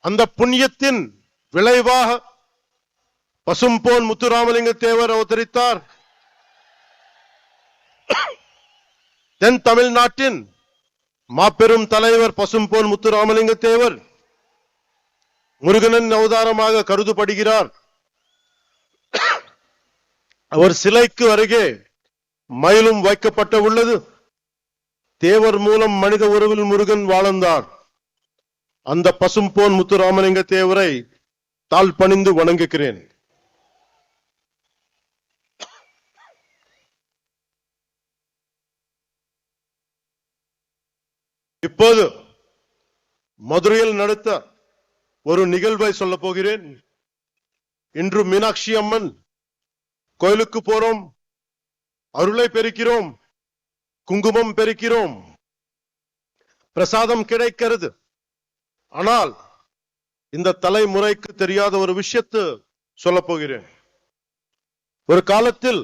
அந்த புண்ணியத்தின் விளைவாக பசும்போன் முத்துராமலிங்க தேவர் அவதரித்தார். தென் தமிழ்நாட்டின் மாபெரும் தலைவர் பசும்போன் முத்துராமலிங்க தேவர் முருகனின் அவதாரமாக கருதப்படுகிறார். அவர் சிலைக்கு அருகே மயிலும் வைக்கப்பட்ட உள்ளது. தேவர் மூலம் மனித உறவில் முருகன் வாழ்ந்தார். அந்த பசும்போன் முத்துராமலிங்க தேவரை தாழ் பணிந்து வணங்குகிறேன். இப்போது மதுரையில் நடத்த ஒரு நிகழ்வை சொல்ல போகிறேன். இன்று மீனாட்சி அம்மன் கோயிலுக்கு போறோம். அருளை பெருக்கிறோம் குங்குமம் பெருக்கிறோம் பிரசாதம் கிடைக்கிறது. ஆனால் இந்த தலைமுறைக்கு தெரியாத ஒரு விஷயத்தை சொல்ல போகிறேன். ஒரு காலத்தில்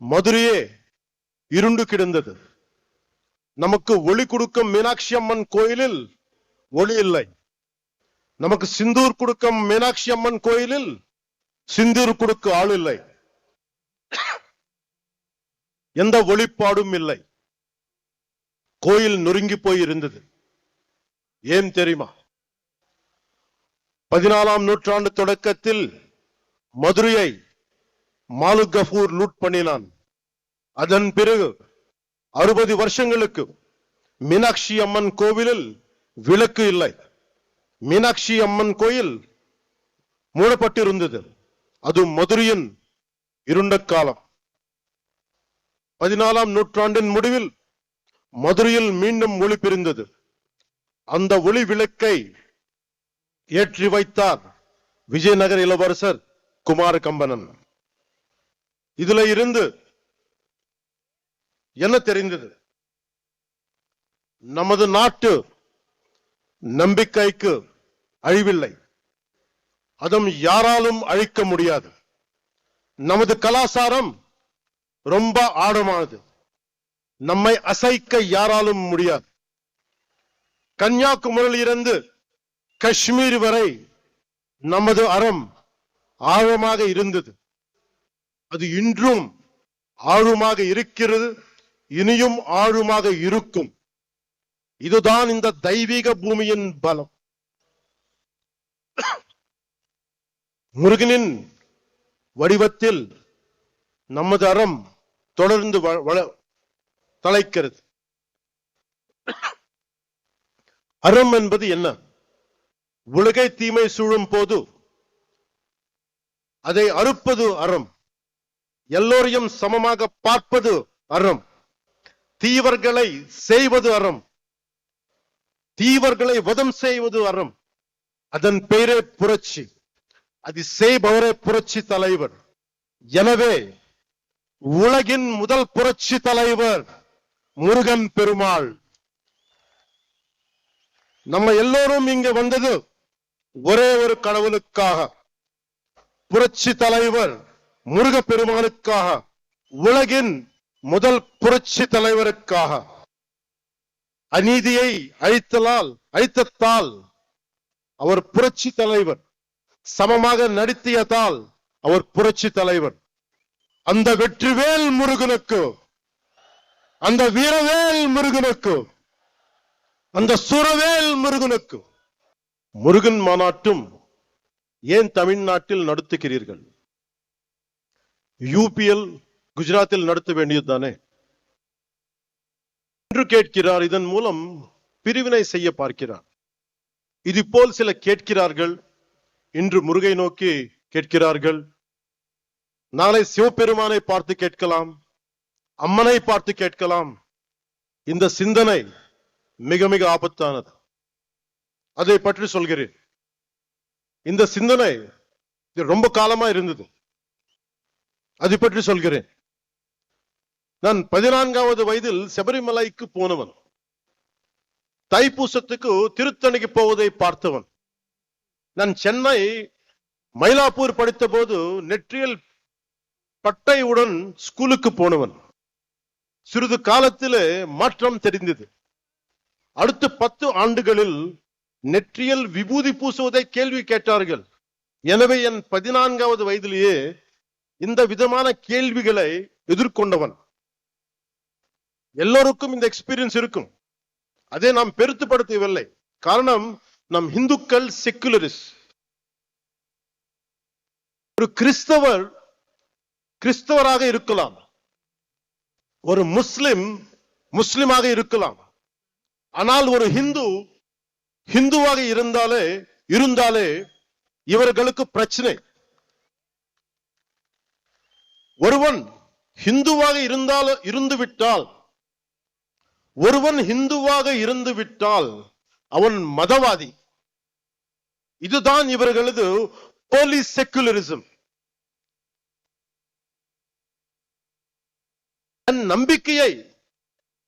மதுரையே இருண்டு கிடந்தது. நமக்கு ஒளி கொடுக்கும் மீனாட்சி அம்மன் கோயிலில் ஒளி இல்லை. நமக்கு சிந்தூர் கொடுக்கும் மீனாட்சி அம்மன் கோயிலில் சிந்தூர் கொடுக்க ஆள் இல்லை. எந்த ஒளிப்பாடும் இல்லை. கோயில் நொறுங்கி போய் இருந்தது ஏன் தெரியுமா? பதினாலாம் நூற்றாண்டு தொடக்கத்தில் மதுரையை மாலுகபூர் லூட் பண்ணினான். அதன் பிறகு அறுபது வருஷங்களுக்கு மீனாட்சி அம்மன் கோவிலில் விளக்கு இல்லை. மீனாட்சி அம்மன் கோயில் மூடப்பட்டிருந்தது. அது மதுரையின் இருண்ட காலம். பதினாலாம் நூற்றாண்டின் முடிவில் மதுரையில் மீண்டும் ஒளி பிரிந்தது அந்த ஒளி விளக்கை ஏற்றி வைத்தார் விஜயநகர இளவரசர் குமார கம்பனன் இதுல இருந்து என்ன தெரிந்தது? நமது நாட்டு நம்பிக்கைக்கு அழிவில்லை. அதும் யாராலும் அழிக்க முடியாது. நமது கலாச்சாரம் ரொம்ப ஆழமானது. நம்மை அசைக்க யாராலும் முடியாது. கன்னியாகுமரியில் இருந்து காஷ்மீர் வரை நமது அறம் ஆழமாக இருந்தது. அது இன்றும் ஆழமாக இருக்கிறது இனியும் ஆழமாக இருக்கும். இதுதான் இந்த தெய்வீக பூமியின் பலம். முருகனின் வடிவத்தில் நமது அறம் தொடர்ந்து வள- தலைக்கிறது. அறம் என்பது என்ன? உலகை தீமை சூழும் போது அதை அறுப்பது அறம். எல்லோரையும் சமமாக பார்ப்பது அறம். தீவர்களை செய்வது அறம். தீவர்களை வதம் செய்வது அறம். அதன் பெயரே புரட்சி. அது செய்பவரே புரட்சி தலைவர். எனவே உலகின் முதல் புரட்சி தலைவர் முருகன் பெருமாள். நம்ம எல்லோரும் இங்க வந்தது ஒரே ஒரு கடவுளுக்காக. புரட்சி தலைவர் முருக பெருமானுக்காக உலகின் முதல் புரட்சி தலைவருக்காக. அநீதியை அழித்தலால் அழித்தத்தால் அவர் புரட்சி தலைவர் சமமாக நடத்தியதால் அவர் புரட்சி தலைவர். அந்த வெற்றிவேல் முருகனுக்கு அந்த வீரவேல் முருகனுக்கு அந்த சுரவேல் முருகனுக்கு. முருகன் மாநாட்டும் ஏன் தமிழ்நாட்டில் நடத்துகிறீர்கள்? யூபிஎல் குஜராத்தில் நடத்த வேண்டியதுதானே? என்று கேட்கிறார். இதன் மூலம் பிரிவினை செய்ய பார்க்கிறார். இது போல் சில கேட்கிறார்கள். இன்று முருகை நோக்கி கேட்கிறார்கள். நாளை சிவபெருமானை பார்த்து கேட்கலாம். அம்மனை பார்த்து கேட்கலாம். இந்த சிந்தனை மிக மிக ஆபத்தானது. அதை பற்றி சொல்கிறேன். இந்த சிந்தனை இது ரொம்ப காலமா இருந்தது. அதை பற்றி சொல்கிறேன். நான் பதினான்காவது வயதில் சபரிமலைக்கு போனவன். தைப்பூசத்துக்கு திருத்தணிக்கு போவதை பார்த்தவன். நான் சென்னை மயிலாப்பூர் படித்த போது நெற்றியல் பட்டையுடன் ஸ்கூலுக்கு போனவன். சிறிது காலத்திலே மாற்றம் தெரிந்தது. அடுத்த பத்து ஆண்டுகளில் நெற்றியில் விபூதி பூசுவதை கேள்வி கேட்டார்கள். எனவே என் பதினான்காவது வயதிலேயே இந்த விதமான கேள்விகளை எதிர்கொண்டவன். எல்லோருக்கும் இந்த எக்ஸ்பீரியன்ஸ் இருக்கும். அதை நாம் பெருத்துப்படுத்தவில்லை. காரணம் நம் இந்துக்கள் செக்குலரிஸ் ஒரு கிறிஸ்தவர் கிறிஸ்தவராக இருக்கலாம். ஒரு முஸ்லிம் முஸ்லிமாக இருக்கலாம். ஆனால் ஒரு ஹிந்து ஹிந்துவாக இருந்தாலே இருந்தாலே இவர்களுக்கு பிரச்சனை. ஒருவன் ஹிந்துவாக இருந்தால் இருந்து விட்டால் ஒருவன் ஹிந்துவாக இருந்து விட்டால் அவன் மதவாதி. இதுதான் இவர்களது போலீஸ் செக்குலரிசம் தன் நம்பிக்கையை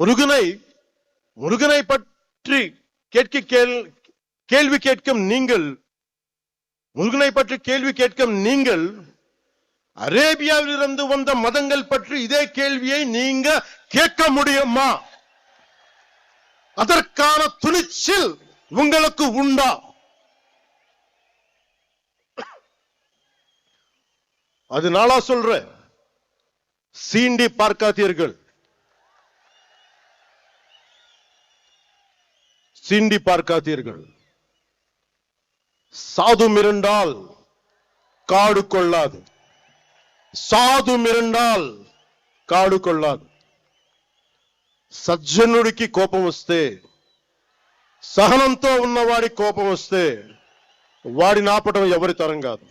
முருகனை முருகனை பற்றி கேட்க கேள் கேள்வி கேட்கும் நீங்கள் முருகனை பற்றி கேள்வி கேட்கும் நீங்கள் அரேபியாவில் இருந்து வந்த மதங்கள் பற்றி இதே கேள்வியை நீங்க கேட்க முடியுமா? அதற்கான துணிச்சல் உங்களுக்கு உண்டா? அது நாளா சொல்றேன். சீண்டி பார்க்காதீர்கள். சீண்டி பார்க்காதீர்கள் சாது மிரண்டால் காடு கொள்ளாது సాధు మిరండాల్ కాడు కొల్లాదు సజ్జనుడికి కోపం వస్తే సహనంతో ఉన్నవాడి కోపం వస్తే వాడిని ఆపటం ఎవరి తరం కాదు